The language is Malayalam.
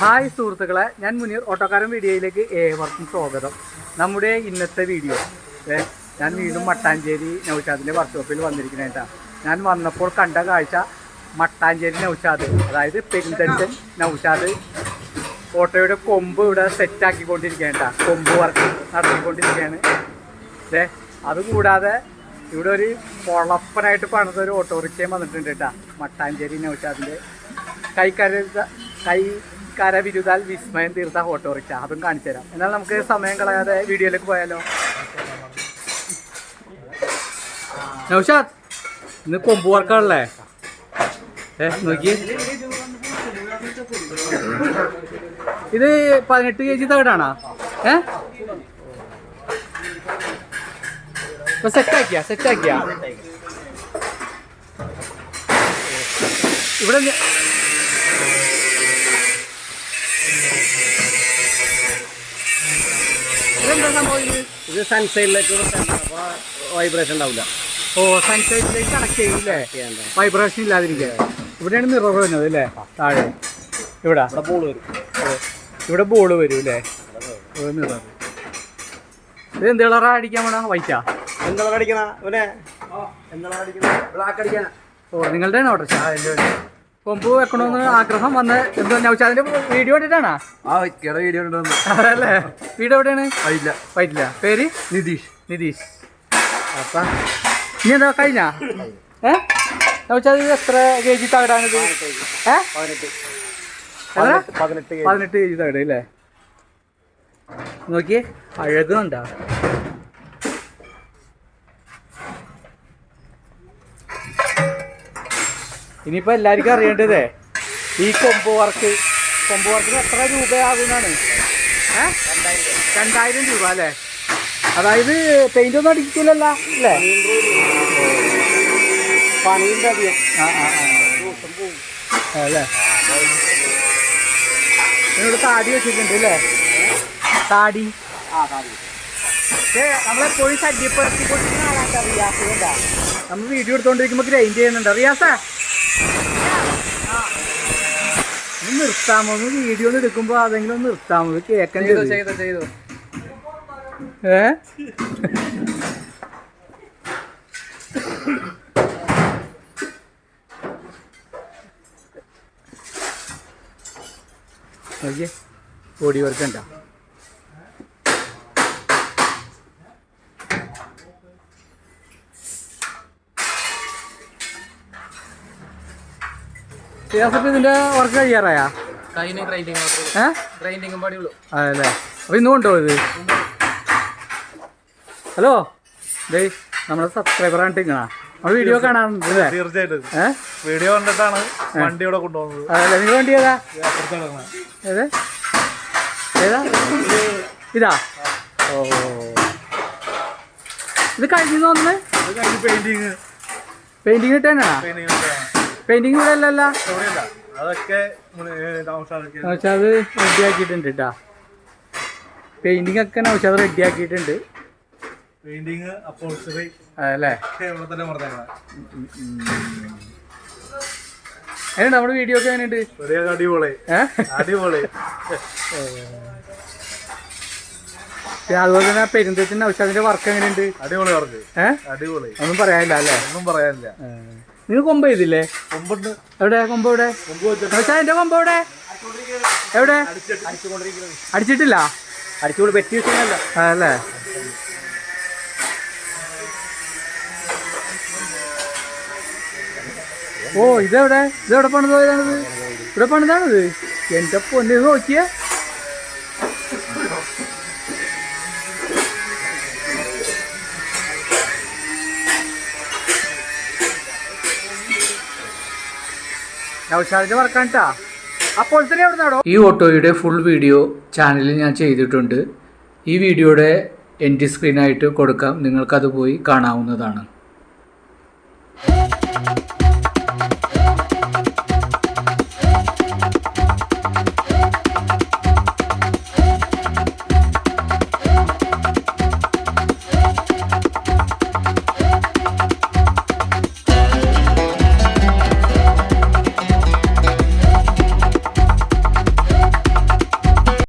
ഹായ് സുഹൃത്തുക്കളെ ഞാൻ മുനീർ ഓട്ടോക്കാരൻ വീഡിയോയിലേക്ക് ഏവർക്കും സ്വാഗതം. നമ്മുടെ ഇന്നത്തെ വീഡിയോ ഞാൻ വീണ്ടും മട്ടാഞ്ചേരി നൗഷാദിന്റെ വർക്ക്ഷോപ്പിൽ വന്നിരിക്കുന്നതായിട്ടാണ് ഞാൻ വന്നപ്പോൾ കണ്ട കാഴ്ച മട്ടാഞ്ചേരി നൗഷാദ് അതായത് പെരിന്തച്ചൻ നൗഷാദ് ഓട്ടോയുടെ കൊമ്പ് ഇവിടെ സെറ്റാക്കിക്കൊണ്ടിരിക്കുകയാണ് കൊമ്പ് വർക്ക് നടത്തിക്കൊണ്ടിരിക്കുകയാണ്. ഏ അതുകൂടാതെ ഇവിടെ ഒരു പൊളപ്പനായിട്ട് പണിത ഒരു ഓട്ടോറിക്ഷയും വന്നിട്ടുണ്ട് കേട്ടോ മട്ടാഞ്ചേരി നൗഷാദിന്റെ കൈക്കര കൈക്കര വിരുതാൽ വിസ്മയം തീർത്ത ഓട്ടോറിക്ഷ അതും കാണിച്ചു തരാം. എന്നാൽ നമുക്ക് സമയം കളയാതെ വീഡിയോയിലേക്ക് പോയാലോ? നൗഷാദ് ഇന്ന് കൊമ്പ് വർക്കാണല്ലേ? ഏ നോക്കി ഇത് പതിനെട്ട് കെ ജി തകടാണോ? ഏ? ഇപ്പൊ സെറ്റാക്കിയ സെറ്റാക്കിയ ഇവിടെ ഞ- ഇതെന്താ സംഭവം ഇത്? ഇത് സൺസൈഡിലേക്ക് അപ്പോൾ വൈബ്രേഷൻ ഉണ്ടാവില്ല. ഓ സൺസൈഡിലേക്ക് കണക്ട് ചെയ്യൂലേ വൈബ്രേഷൻ ഇല്ലാതിരിക്കുക ഇവിടെയാണ് മിറർ വരുന്നത് അല്ലേ? താഴെ. ഇവിടെ. ബോൾ വരും. ഇവിടെ ബോൾ വരും അല്ലേ? മിറർ ഇത് എന്ത് കളറാ അടിക്കാൻ വേണ വൈറ്റാ എന്താ അടിക്കണ? ഇവനെ? എന്താ അടിക്കണ? ബ്ലാക്ക് അടിക്കാനാ. ഓ നിങ്ങളുടെ ഓർഡർ കൊമ്പ് വെക്കണമെന്ന് ആഗ്രഹം വന്ന്. എന്തോ നൗഷാദിന്റെ വീഡിയോ കണ്ടിട്ടാണാ? ആ വ്യക്തിയുടെ വീഡിയോ ഉണ്ടെന്ന് അതല്ലേ? വീട് എവിടെയാണ്? ഇല്ല. വൈറ്റില്ല പേര്? നിതീഷ്. നിതീഷ്. അപ്പ. ഇനി എന്താ കഴിഞ്ഞ? ഏ? ഇത് എത്ര കെ ജി തകടാണിത് ഏ? പതിനെട്ട് പതിനെട്ട് കെ ജി തകടല്ലേ അല്ലേ? നോക്കിയേ. അഴകുന്നുണ്ടാ? ഇനിയിപ്പോൾ എല്ലാവർക്കും അറിയേണ്ടതേ ഈ കൊമ്പ് വർക്ക് കൊമ്പ് വർക്കിന് എത്ര രൂപയാകുന്നാണ്? ഏ? രണ്ടായിരം രൂപ അല്ലേ? അതായത് പെയിന്റ് ഒന്നും അടിക്കില്ലല്ല അല്ലേ? പണിയുടെ അധികം. ആ ആ ആ. അല്ലേ? ഇവിടെ താടി വെച്ചിട്ടുണ്ട് അല്ലേ? താടി. നമ്മളെപ്പോഴും ശല്യപ്പെടുത്തി കൊടുക്കുന്ന ആളാണ് റിയാസ് നമ്മൾ വീഡിയോ എടുത്തോണ്ടിരിക്കുമ്പോൾ ഗ്രൈൻഡ് ചെയ്യുന്നുണ്ട്. റിയാസേ നിർത്താമോ ഒന്ന് വീഡിയോ ഒന്ന് എടുക്കുമ്പോൾ അതെങ്കിലും ഒന്ന് നിർത്താമോ ഇത് കേൾക്കാൻ ചെയ്തു ചെയ്തു ഏ? ഓടി ബോഡി ഇതിന്റെ വർക്ക് കഴിയാറായാ? അതല്ലേ അപ്പൊ ഇന്നും ഉണ്ടോ ഇത്? ഹലോ? ദേ നമ്മുടെ സബ്സ്ക്രൈബർ ആണ് ഇങ്ങനെ നമ്മൾ വീഡിയോ കാണാറുണ്ട് തീർച്ചയായിട്ടും. വീഡിയോ കണ്ടിട്ടാണ് വണ്ടി ഇവിടെ കൊണ്ടുപോകുന്നത്. അതല്ലേ നിങ്ങൾ വണ്ടി ഏതാ. ഏത്? ഏതാ? ഇതാ. ഓ. ഇത് കഴിഞ്ഞു തോന്നുന്നു ഇത് കഴിഞ്ഞ് പെയിന്റിങ് പെയിന്റിങ് ഇട്ടാണോ പെയിന്റിങ് ഇവിടെ അല്ലല്ല. അതൊക്കെ നൗഷാദ് റെഡി ആക്കിയിട്ടുണ്ട് കേട്ടാ പെയിന്റിങ് ഒക്കെ നൗഷാദ് റെഡി ആക്കിയിട്ടുണ്ട്. പെയിന്റിങ് അപ്പോൾസറി അതല്ലേ പറഞ്ഞേക്കണം നമ്മുടെ വീഡിയോ ഒക്കെ എങ്ങനെയുണ്ട്? അടിപൊളി. അടിപൊളി. അതുപോലെ തന്നെ പെരുന്തേച്ചിന്റെ ഔഷധത്തിന്റെ വർക്ക് എങ്ങനെയുണ്ട്? അടിപൊളി വർക്ക് ഏഹ് അടിപൊളി. ഒന്നും പറയാനില്ല അല്ലേ? ഒന്നും പറയാനില്ല. നിങ്ങൾ കൊമ്പ് ചെയ്തില്ലേ? എവിടെ? കൊമ്പ് എവിടെ? എന്റെ കൊമ്പ് എവിടെ? എവിടെ? അടിച്ചിട്ടില്ല? അടിച്ചുകൊണ്ട് പറ്റി അല്ലേ ഓ ഇതെവിടെ? ഇതെവിടെ പണിത് പോയതാണിത്? ഇവിടെ പണിതാണിത്? എന്റെ പൊന്നു നോക്കിയേ. ഈ ഓട്ടോയുടെ ഫുൾ വീഡിയോ ചാനലിൽ ഞാൻ ചെയ്തിട്ടുണ്ട്. ഈ വീഡിയോയുടെ എൻഡ് സ്ക്രീനായിട്ട് കൊടുക്കാം. നിങ്ങൾക്കത് പോയി കാണാവുന്നതാണ്.